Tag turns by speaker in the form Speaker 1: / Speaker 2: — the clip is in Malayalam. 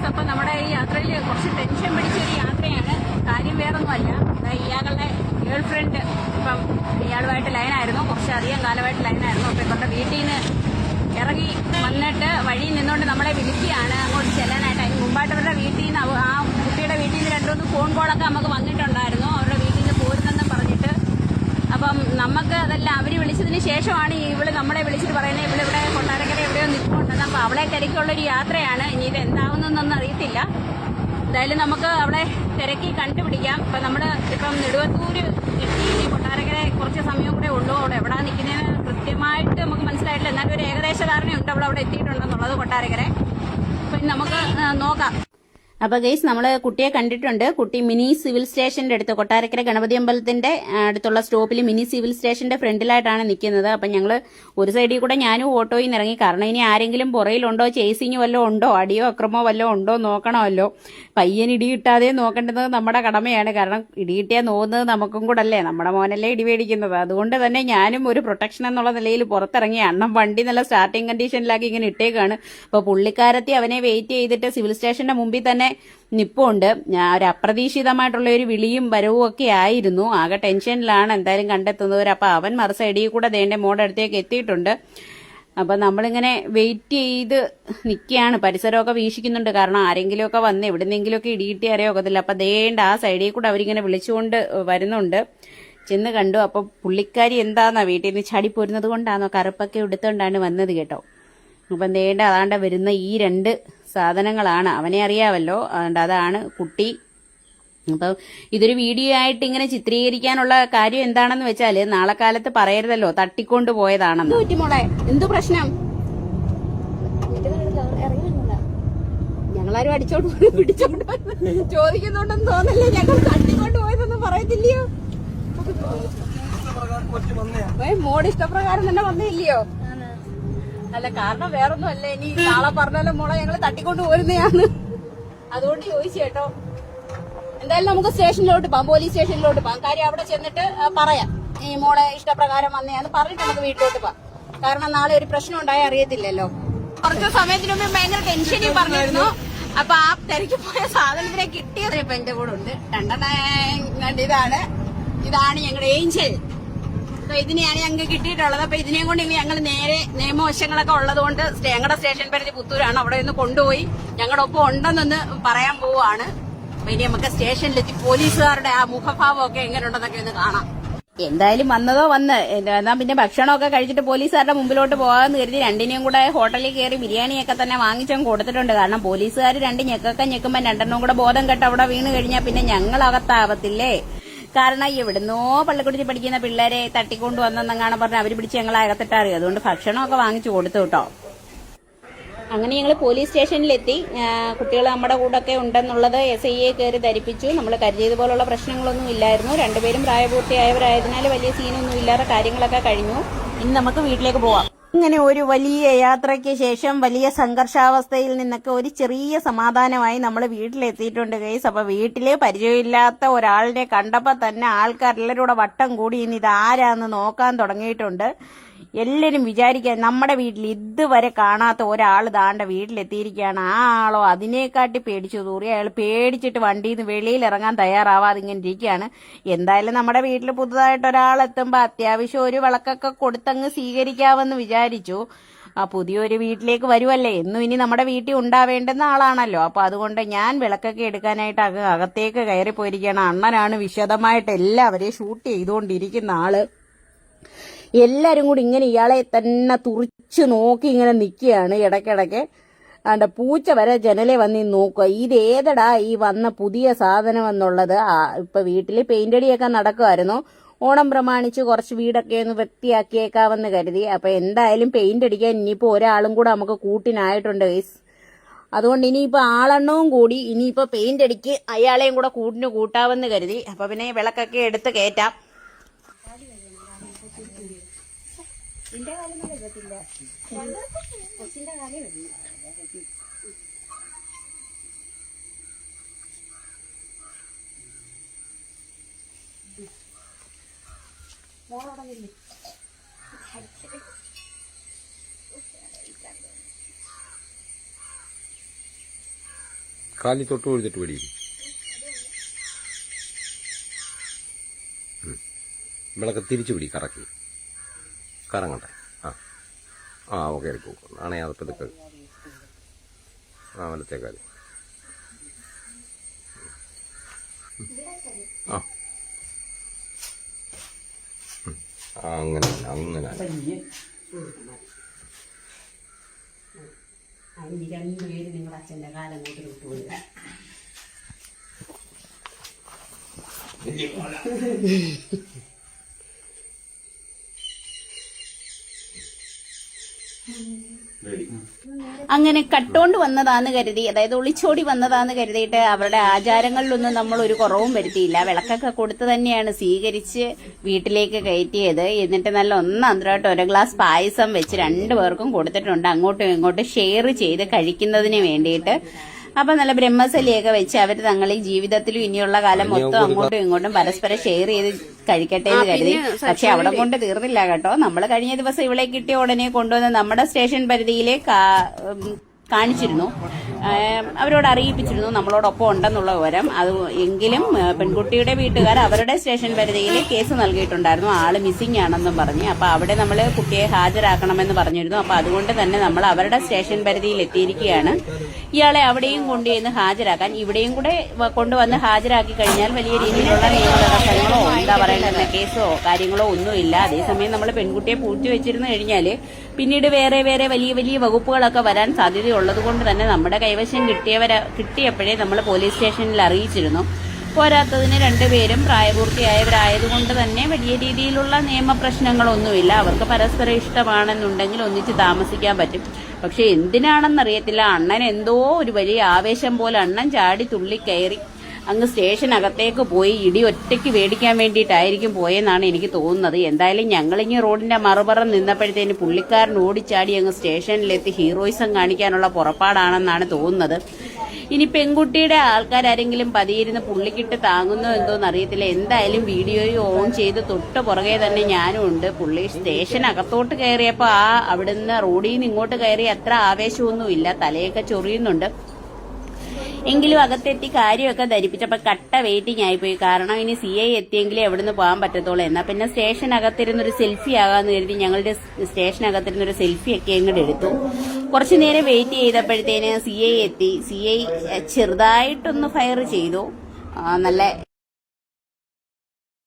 Speaker 1: ഗൈസ് അപ്പൊ നമ്മുടെ ഈ യാത്രയിൽ കുറച്ച് ടെൻഷൻ പിടിച്ച ഒരു യാത്രയാണ്. കാര്യം വേറൊന്നുമല്ല. ഇയാളുടെ ഗേൾ ഫ്രണ്ട് ഇപ്പം ഇയാളുമായിട്ട് ലൈനായിരുന്നു കുറച്ച് അധികം കാലമായിട്ട് ലൈനായിരുന്നു അപ്പൊ ഇവരുടെ വീട്ടിൽ നിന്ന് ഇറങ്ങി വന്നിട്ട് വഴിയിൽ നിന്നുകൊണ്ട് നമ്മളെ വിളിക്കുകയാണ്. അങ്ങോട്ട് ചെല്ലാനായിട്ട്. അതിന് മുമ്പായിട്ട് അവരുടെ വീട്ടിൽ നിന്ന് ആ കുട്ടിയുടെ വീട്ടിൽ നിന്ന് രണ്ടുമൂന്ന് ഫോൺ കോളൊക്കെ നമുക്ക് വന്നിട്ടുണ്ടായിരുന്നു. അവരുടെ വീട്ടിൽ നിന്ന് പോരുന്നെന്ന് പറഞ്ഞിട്ട്. അപ്പം നമുക്ക് അതെല്ലാം അവർ വിളിച്ചതിന് ശേഷമാണ് ഇവൾ നമ്മളെ വിളിച്ചിട്ട് പറയുന്നത്. ഇവിടെ കൊട്ടാരക്കര എവിടെയോ നിൽക്കുന്നുണ്ടെന്ന് അപ്പൊ അവളെ തിരക്കുള്ള ഒരു യാത്രയാണ്. ഇനി ഇത് എന്താവുന്നൊന്നും അറിയത്തില്ല. എന്തായാലും നമുക്ക് അവളെ തിരക്കി കണ്ടുപിടിക്കാം. ഇപ്പൊ നമ്മൾ ഇപ്പം നെടുവത്തൂര് കിട്ടി കൊട്ടാരക്കര കുറച്ച് സമയം കൂടെ ഉള്ളൂ. അവിടെ എവിടാ നിൽക്കുന്നതെന്ന് കൃത്യമായിട്ട് നമുക്ക് മനസ്സിലായിട്ടില്ല. എന്നാലും ഒരു ഏകദേശ ധാരണയുണ്ട്. അവൾ അവിടെ എത്തിയിട്ടുണ്ടെന്നുള്ളത് കൊട്ടാരക്കരെ. അപ്പൊ നമുക്ക് നോക്കാം. അപ്പൊ ഗൈസ് നമ്മൾ കുട്ടിയെ കണ്ടിട്ടുണ്ട്. കുട്ടി മിനി സിവിൽ സ്റ്റേഷന്റെ അടുത്ത് കൊട്ടാരക്കര ഗണപതി അമ്പലത്തിന്റെ അടുത്തുള്ള സ്റ്റോപ്പിൽ മിനി സിവിൽ സ്റ്റേഷന്റെ ഫ്രണ്ടിലായിട്ടാണ് നിൽക്കുന്നത് അപ്പൊ ഞങ്ങൾ ഒരു സൈഡിൽ കൂടെ ഞാനും ഓട്ടോയിൽ നിന്ന് ഇറങ്ങി. കാരണം ഇനി ആരെങ്കിലും പുറയിലുണ്ടോ ചേസിങ് വല്ലോ ഉണ്ടോ അടിയോ അക്രമോ വല്ലോ ഉണ്ടോ നോക്കണമല്ലോ. പയ്യൻ ഇടിയിട്ടാതെ നോക്കേണ്ടത് നമ്മുടെ കടമയാണ്. കാരണം ഇടിയിട്ടിയാൽ നോക്കുന്നത് നമുക്കും കൂടെ അല്ലേ? നമ്മുടെ മോനല്ലേ ഇടി മേടിക്കുന്നത്. അതുകൊണ്ട് തന്നെ ഞാനും ഒരു പ്രൊട്ടക്ഷൻ എന്നുള്ള നിലയിൽ പുറത്തിറങ്ങി. അണ്ണം വണ്ടി നല്ല സ്റ്റാർട്ടിങ് കണ്ടീഷനിലാക്കി ഇങ്ങനെ ഇട്ടേക്കാണ്. അപ്പൊ പുള്ളിക്കാരത്തി അവനെ വെയിറ്റ് ചെയ്തിട്ട് സിവിൽ സ്റ്റേഷന്റെ മുമ്പിൽ തന്നെ നിപ്പുണ്ട്. ഒരു അപ്രതീക്ഷിതമായിട്ടുള്ള ഒരു വിളിയും വരവും ഒക്കെ ആയിരുന്നു. ആകെ ടെൻഷനിലാണ് എന്തായാലും കണ്ടെത്തുന്നവർ അപ്പൊ അവൻ മറു സൈഡിൽ കൂടെ ദേണ്ട മോടെ അടുത്തേക്ക് എത്തിയിട്ടുണ്ട്. അപ്പൊ നമ്മളിങ്ങനെ വെയിറ്റ് ചെയ്ത് നിൽക്കുകയാണ് പരിസരമൊക്കെ വീക്ഷിക്കുന്നുണ്ട്. കാരണം ആരെങ്കിലുമൊക്കെ വന്ന് എവിടെന്നെങ്കിലുമൊക്കെ ഇടിയിട്ടി അറിയാക്കത്തില്ല അപ്പൊ ദേണ്ട ആ സൈഡിൽ കൂടെ അവരിങ്ങനെ വിളിച്ചുകൊണ്ട് വരുന്നുണ്ട്. ചെന്ന് കണ്ടു. അപ്പൊ പുള്ളിക്കാരി എന്താന്നാ വീട്ടിൽ നിന്ന് ചടി പോരുന്നത് കൊണ്ടാണോ കറുപ്പൊക്കെ എടുത്തുകൊണ്ടാണ് വന്നത് കേട്ടോ. അപ്പം ദേണ്ട അതാണ്ട് വരുന്ന ഈ രണ്ട് സാധനങ്ങളാണ്. അവനെ അറിയാവല്ലോ. അതുകൊണ്ട് അതാണ് കുട്ടി. അപ്പം ഇതൊരു വീഡിയോ ആയിട്ട് ഇങ്ങനെ ചിത്രീകരിക്കാനുള്ള കാര്യം എന്താണെന്ന് വെച്ചാൽ നാളെ കാലത്ത് പറയരുതല്ലോ. തട്ടിക്കൊണ്ട് പോയതാണെന്ന്. എന്തു പ്രശ്നം? ഞങ്ങളാരും അടിച്ചോണ്ട് പോയി, പിടിച്ചോണ്ട്. ചോദിക്കുന്നുണ്ടെന്ന് തോന്നല്ലേ ഞങ്ങൾ തട്ടിക്കൊണ്ട് പോയതെന്ന് പറയത്തില്ലയോ? മോഡ് ഇഷ്ടപ്രകാരം തന്നെ വന്നില്ലയോ? അല്ല കാരണം വേറൊന്നും അല്ല ഇനി നാളെ പറഞ്ഞാലും മോളെ ഞങ്ങൾ തട്ടിക്കൊണ്ട് പോരുന്നതാണ്. അതുകൊണ്ട് ചോദിച്ചു കേട്ടോ. എന്തായാലും നമുക്ക് സ്റ്റേഷനിലോട്ട് പോകാം പോലീസ് സ്റ്റേഷനിലോട്ട് പോകാം. കാര്യം അവിടെ ചെന്നിട്ട് പറയാം. ഈ മോളെ ഇഷ്ടപ്രകാരം വന്നയാന്ന് പറഞ്ഞിട്ട് നമുക്ക് വീട്ടിലോട്ട് പോകാം. കാരണം നാളെ ഒരു പ്രശ്നം ഉണ്ടായാൽ അറിയത്തില്ലല്ലോ. കുറച്ച് സമയത്തിന് മുമ്പ് ഭയങ്കര ടെൻഷനിൽ പറഞ്ഞിരുന്നു. അപ്പൊ ആ തിരക്ക് പോയ സാധനത്തിനെ കിട്ടിയത് ഇപ്പൊ എന്റെ കൂടെ ഉണ്ട്. രണ്ടെണ്ണം ഇതാണ്. ഇതാണ് ഞങ്ങളുടെ ഏഞ്ചൽ. അപ്പൊ ഇതിനെയാണ് ഞങ്ങൾക്ക് കിട്ടിയിട്ടുള്ളത്. അപ്പൊ ഇതിനെയും കൊണ്ട് ഇനി ഞങ്ങൾ നേരെ നിയമവശങ്ങളൊക്കെ ഉള്ളത് കൊണ്ട് ഞങ്ങളുടെ സ്റ്റേഷൻ പരിധി പുത്തൂരാണ്. അവിടെ നിന്ന് കൊണ്ടുപോയി ഞങ്ങളുടെ ഒപ്പം ഉണ്ടെന്നൊന്ന് പറയാൻ പോവാണ്. അപ്പൊ ഇനി നമുക്ക് സ്റ്റേഷനിലെത്തി പോലീസുകാരുടെ ആ മുഖഭാവം ഒക്കെ എങ്ങനെയുണ്ടെന്നൊക്കെ ഒന്ന് കാണാം. എന്തായാലും വന്നതോ വന്ന്. എന്നാ പിന്നെ ഭക്ഷണമൊക്കെ കഴിച്ചിട്ട് പോലീസുകാരുടെ മുമ്പിലോട്ട് പോകാമെന്ന് കരുതി രണ്ടിനെയും കൂടെ ഹോട്ടലിൽ കയറി ബിരിയാണിയൊക്കെ തന്നെ വാങ്ങിച്ചും കൊടുത്തിട്ടുണ്ട്. കാരണം പോലീസുകാർ രണ്ട് ഞെക്കൊക്കെ ഞെക്കുമ്പോൾ രണ്ടെണ്ണം കൂടെ ബോധം കെട്ട് അവിടെ വീണ് കഴിഞ്ഞാൽ പിന്നെ ഞങ്ങൾ അകത്താവത്തില്ലേ കാരണം എവിടുന്നോ പള്ളിക്കുടിച്ച് പഠിക്കുന്ന പിള്ളേരെ തട്ടിക്കൊണ്ട് വന്നെന്നങ്ങാണ് പറഞ്ഞ് അവർ പിടിച്ച് ഞങ്ങളെ അകത്തിട്ടറിയും? അതുകൊണ്ട് ഭക്ഷണമൊക്കെ വാങ്ങിച്ചു കൊടുത്തു കേട്ടോ. അങ്ങനെ ഞങ്ങൾ പോലീസ് സ്റ്റേഷനിലെത്തി. കുട്ടികൾ നമ്മുടെ കൂടെയൊക്കെ ഉണ്ടെന്നുള്ളത് എസ് ഐ എ കയറി ധരിപ്പിച്ചു. നമ്മൾ കരുതിയത് പോലുള്ള പ്രശ്നങ്ങളൊന്നും ഇല്ലായിരുന്നു. രണ്ടുപേരും പ്രായപൂർത്തിയായവരായതിനാൽ വലിയ സീനൊന്നും ഇല്ലാതെ കാര്യങ്ങളൊക്കെ കഴിഞ്ഞു. ഇനി നമുക്ക് വീട്ടിലേക്ക് പോവാം. ഇങ്ങനെ ഒരു വലിയ യാത്രയ്ക്ക് ശേഷം വലിയ സംഘർഷാവസ്ഥയിൽ നിന്നൊക്കെ ഒരു ചെറിയ സമാധാനമായി നമ്മൾ വീട്ടിലെത്തിയിട്ടുണ്ട് ഗൈസ്. അപ്പൊ വീട്ടിൽ പരിചയമില്ലാത്ത ഒരാളിനെ കണ്ടപ്പോ തന്നെ ആൾക്കാരെല്ലാവരും കൂടെ വട്ടം കൂടി ഇനി ഇത് ആരാന്ന് നോക്കാൻ തുടങ്ങിയിട്ടുണ്ട്. എല്ലാരും വിചാരിക്കാൻ നമ്മുടെ വീട്ടിൽ ഇതുവരെ കാണാത്ത ഒരാൾ ദാണ്ട വീട്ടിലെത്തിയിരിക്കുകയാണ്. ആ ആളോ അതിനെക്കാട്ടി പേടിച്ചു. തൂറി അയാൾ പേടിച്ചിട്ട് വണ്ടിയിൽ നിന്ന് വെളിയിൽ ഇറങ്ങാൻ തയ്യാറാവാതെ ഇങ്ങനെ ഇരിക്കുകയാണ്. എന്തായാലും നമ്മുടെ വീട്ടിൽ പുതുതായിട്ട് ഒരാൾ എത്തുമ്പോൾ അത്യാവശ്യം ഒരു വിളക്കൊക്കെ കൊടുത്തങ്ങ് സ്വീകരിക്കാമെന്ന് വിചാരിച്ചു. ആ പുതിയൊരു വീട്ടിലേക്ക് വരുമല്ലേ എന്നും ഇനി നമ്മുടെ വീട്ടിൽ ഉണ്ടാവേണ്ടുന്ന ആളാണല്ലോ. അപ്പൊ അതുകൊണ്ട് ഞാൻ വിളക്കൊക്കെ എടുക്കാനായിട്ട് അക അകത്തേക്ക് കയറി പോയിരിക്കുകയാണ് അണ്ണനാണ് വിശദമായിട്ട് എല്ലാവരെയും ഷൂട്ട് ചെയ്തുകൊണ്ടിരിക്കുന്ന ആൾ. എല്ലാരും കൂടി ഇങ്ങനെ ഇയാളെ തന്നെ തുറിച്ച് നോക്കി ഇങ്ങനെ നിൽക്കുകയാണ് ഇടയ്ക്കിടയ്ക്ക്. ആണ്ട പൂച്ച വരെ ജനലെ വന്ന് നോക്കുക. ഇത് ഏതടാ ഈ വന്ന പുതിയ സാധനം എന്നുള്ളത്? ഇപ്പൊ വീട്ടിൽ പെയിന്റ് അടിയൊക്കെ നടക്കുമായിരുന്നു ഓണം പ്രമാണിച്ച് കുറച്ച് വീടൊക്കെ ഒന്ന് വൃത്തിയാക്കിയേക്കാവെന്ന് കരുതി. അപ്പൊ എന്തായാലും പെയിന്റ് അടിക്കാൻ ഇനിയിപ്പോ ഒരാളും കൂടെ നമുക്ക് കൂട്ടിനായിട്ടുണ്ട് ഗൈസ് അതുകൊണ്ട് ഇനിയിപ്പോ ആളെണ്ണവും കൂടി ഇനിയിപ്പോ പെയിന്റ് അടിക്ക് അയാളെയും കൂടെ കൂട്ടിന് കൂട്ടാവെന്ന് കരുതി. അപ്പൊ പിന്നെ വിളക്കൊക്കെ എടുത്ത് കയറ്റാം.
Speaker 2: നിന്റെ കാലം പറ്റത്തില്ല കൊച്ചിന്റെ കാലേ പറ്റില്ല മോളോടെ തൊട്ട് കൊടുത്തിട്ട് പിടിക്കും വിളക്ക് തിരിച്ചു പിടി കറക്കി. കറങ്ങട്ടെ. ആ. ആ ഓക്കെ ഇറക്കും ആണേ അതിപ്പോൾ പതുക്കെ ആ വലത്തേക്കാൽ ആ. അങ്ങനെ അങ്ങനെ.
Speaker 1: അതിന് രണ്ടുപേര് നിങ്ങളുടെ അച്ഛന്റെ കാലം കൂട്ടി വിട്ടുപോയി അങ്ങനെ കട്ടോണ്ട് വന്നതാന്ന് കരുതി അതായത് ഒളിച്ചോടി വന്നതാന്ന് കരുതിയിട്ട് അവരുടെ ആചാരങ്ങളിലൊന്നും നമ്മൾ ഒരു കുറവും വരുത്തിയില്ല. വിളക്കൊക്കെ കൊടുത്തു തന്നെയാണ് സ്വീകരിച്ച് വീട്ടിലേക്ക് കയറ്റിയത്. എന്നിട്ട് നല്ല ഒന്നാന്തരമായിട്ട് ഒരു ഗ്ലാസ് പായസം വെച്ച് രണ്ടു പേർക്കും കൊടുത്തിട്ടുണ്ട്. അങ്ങോട്ടും ഇങ്ങോട്ടും ഷെയർ ചെയ്ത് കഴിക്കുന്നതിന് വേണ്ടിയിട്ട്. അപ്പൊ നല്ല ബ്രഹ്മസലിയൊക്കെ വെച്ച് അവർ തങ്ങളെ ഈ ജീവിതത്തിലും ഇനിയുള്ള കാലം മൊത്തം അങ്ങോട്ടും ഇങ്ങോട്ടും പരസ്പരം ഷെയർ ചെയ്ത് കഴിക്കട്ടെ എന്ന് കരുതി. പക്ഷെ അവിടെ കൊണ്ട് തീർന്നില്ല കേട്ടോ. നമ്മൾ കഴിഞ്ഞ ദിവസം ഇവിടെ കിട്ടിയ ഉടനെ കൊണ്ടുവന്ന് നമ്മുടെ സ്റ്റേഷൻ പരിധിയിലെ കാണിച്ചിരുന്നു. അവരോട് അറിയിപ്പിച്ചിരുന്നു നമ്മളോടൊപ്പം ഉണ്ടെന്നുള്ള വിവരം. അത് എങ്കിലും പെൺകുട്ടിയുടെ വീട്ടുകാർ അവരുടെ സ്റ്റേഷൻ പരിധിയിൽ കേസ് നൽകിയിട്ടുണ്ടായിരുന്നു. ആൾ മിസ്സിംഗ് ആണെന്നും പറഞ്ഞ്. അപ്പൊ അവിടെ നമ്മൾ കുട്ടിയെ ഹാജരാക്കണമെന്ന് പറഞ്ഞിരുന്നു. അപ്പൊ അതുകൊണ്ട് തന്നെ നമ്മൾ അവരുടെ സ്റ്റേഷൻ പരിധിയിൽ എത്തിയിരിക്കുകയാണ്. ഇയാളെ അവിടെയും കൊണ്ടുചെന്ന് ഹാജരാക്കാൻ ഇവിടെയും കൂടെ കൊണ്ടുവന്ന് ഹാജരാക്കി കഴിഞ്ഞാൽ വലിയ രീതിയിലുള്ള നിയമനടപടികളോ തടസ്സങ്ങളോ എന്താ പറയേണ്ടത്? കേസോ കാര്യങ്ങളോ ഒന്നുമില്ല. അതേസമയം നമ്മൾ പെൺകുട്ടിയെ പൂഴ്ത്തി വെച്ചിരുന്നു കഴിഞ്ഞാൽ പിന്നീട് വേറെ വേറെ വലിയ വലിയ വകുപ്പുകളൊക്കെ വരാൻ സാധ്യതയുള്ളത് കൊണ്ട് തന്നെ നമ്മുടെ കൈവശം കിട്ടിയവരെ കിട്ടിയപ്പോഴേ നമ്മൾ പോലീസ് സ്റ്റേഷനിൽ അറിയിച്ചിരുന്നു. പോരാത്തതിന് രണ്ടുപേരും പ്രായപൂർത്തിയായവരായതുകൊണ്ട് തന്നെ വലിയ രീതിയിലുള്ള നിയമപ്രശ്നങ്ങളൊന്നുമില്ല അവർക്ക് പരസ്പരം ഇഷ്ടമാണെന്നുണ്ടെങ്കിൽ ഒന്നിച്ച് താമസിക്കാൻ പറ്റും. പക്ഷെ എന്തിനാണെന്നറിയത്തില്ല. അണ്ണൻ എന്തോ ഒരു വലിയ ആവേശം പോലെ അണ്ണൻ ചാടി തുള്ളിക്കയറി അങ്ങ് സ്റ്റേഷനകത്തേക്ക് പോയി ഇടി ഒറ്റയ്ക്ക് മേടിക്കാൻ വേണ്ടിയിട്ടായിരിക്കും പോയെന്നാണ് എനിക്ക് തോന്നുന്നത്. എന്തായാലും ഞങ്ങളിങ്ങി റോഡിന്റെ മറുപറം നിന്നപ്പോഴത്തേന് പുള്ളിക്കാരൻ ഓടിച്ചാടി അങ്ങ് സ്റ്റേഷനിലെത്തി ഹീറോയിസം കാണിക്കാനുള്ള പുറപ്പാടാണെന്നാണ് തോന്നുന്നത്. ഇനി പെൺകുട്ടിയുടെ ആൾക്കാരാരെങ്കിലും പതിയിരുന്ന് പുള്ളിക്കിട്ട് താങ്ങുന്നോ എന്തോന്ന് അറിയത്തില്ല എന്തായാലും വീഡിയോ ഓൺ ചെയ്ത് തൊട്ട് പുറകെ തന്നെ ഞാനും ഉണ്ട്. പുള്ളി സ്റ്റേഷൻ അകത്തോട്ട് കയറിയപ്പോൾ ആ അവിടുന്ന് റോഡിൽ നിന്ന് ഇങ്ങോട്ട് കയറി അത്ര ആവേശമൊന്നുമില്ല. തലയൊക്കെ ചൊറിയുന്നുണ്ട്. എങ്കിലും അകത്തെത്തി കാര്യമൊക്കെ ധരിപ്പിച്ചപ്പോ കട്ട വെയിറ്റിംഗ് ആയിപ്പോയി. കാരണം ഇനി സി ഐ എത്തിയെങ്കിലും എവിടുന്ന് പോകാൻ പറ്റത്തുള്ളൂ. എന്നാ പിന്നെ സ്റ്റേഷൻ അകത്തിരുന്ന് ഒരു സെൽഫി ആകാന്ന് കരുതി ഞങ്ങളുടെ ഒരു സെൽഫി ഒക്കെ ഇങ്ങോട്ട് എടുത്തു. കുറച്ചു നേരം വെയിറ്റ് ചെയ്തപ്പോഴത്തേന് സി ഐ എത്തി. സി ഐ ചെറുതായിട്ടൊന്ന് ഫയർ ചെയ്തു. നല്ല